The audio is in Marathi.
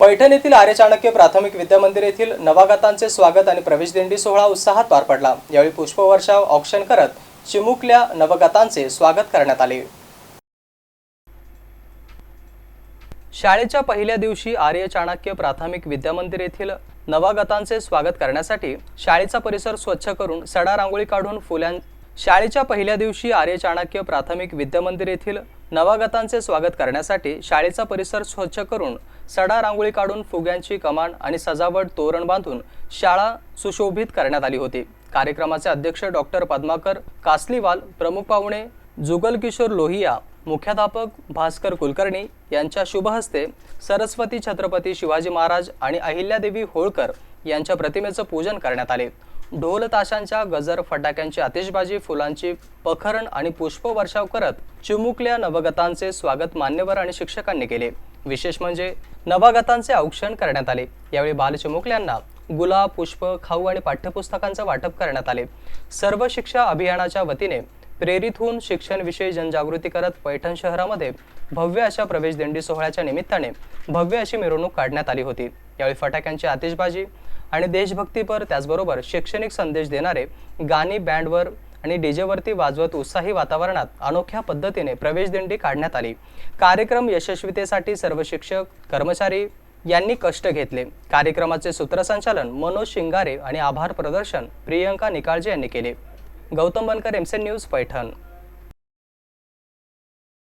पैठण येथील आर्य चाणक्य प्राथमिक विद्यामंदिर येथील नवागतांचे स्वागत आणि प्रवेश दिंडी सोहळा उत्साहात पार पडला. यावेळी पुष्पवर्षाव औक्षण करत चिमुकल्या नवगतांचे स्वागत करण्यात आले. शाळेच्या पहिल्या दिवशी आर्य चाणक्य प्राथमिक विद्यामंदिर येथील नवागतांचे स्वागत करण्यासाठी शाळेचा परिसर स्वच्छ करून सडा रांगोळी काढून फुल्यां शाळेच्या पहिल्या दिवशी आर्य चाणक्य प्राथमिक विद्यामंदिर येथील नवागतांचे स्वागत करण्यासाठी शाळेचा परिसर स्वच्छ करून सडा रांगोळी काढून फुग्यांची कमान आणि सजावट तोरण बांधून शाळा सुशोभित करण्यात आली होती. कार्यक्रमाचे अध्यक्ष डॉक्टर पद्माकर कासलीवाल प्रमुख पाहुणे जुगल किशोर लोहिया मुख्याध्यापक भास्कर कुलकर्णी यांच्या शुभहस्ते सरस्वती छत्रपती शिवाजी महाराज आणि अहिल्यादेवी होळकर यांच्या प्रतिमेचं पूजन करण्यात आले. ढोल ताशांच्या गजर फटाक्यांची आतिषबाजी फुलांची पखरण आणि पुष्पवर्षाव करत चिमुकल्या नवगतांचे स्वागत मान्यवर आणि शिक्षकांनी केले. विशेष म्हणजे नवागतांचे औक्षण करण्यात आले. यावेळी बालचिमुकल्यांना गुलाब पुष्प खाऊ आणि पाठ्यपुस्तकांचं वाटप करण्यात आले. सर्व शिक्षा अभियानाच्या वतीने प्रेरित होऊन शिक्षणविषयी जनजागृती करत पैठण शहरामध्ये भव्य अशा प्रवेश दिंडी सोहळ्याच्या निमित्ताने भव्य अशी मिरवणूक काढण्यात आली होती. यावेळी फटाक्यांची आतिषबाजी आणि देशभक्तीपर त्याचबरोबर शैक्षणिक संदेश देणारे गाणी बँडवर आणि डीजेवरती वाजवत उत्साही वातावरणात अनोख्या पद्धतीने प्रवेश दिंडी काढण्यात आली. कार्यक्रम यशस्वीतेसाठी सर्व शिक्षक कर्मचारी यांनी कष्ट घेतले. कार्यक्रमाचे सूत्रसंचालन मनोज शिंगारे आणि आभार प्रदर्शन प्रियंका निकाळजे यांनी केले. गौतम बनकर एमसेन न्यूज पैठण.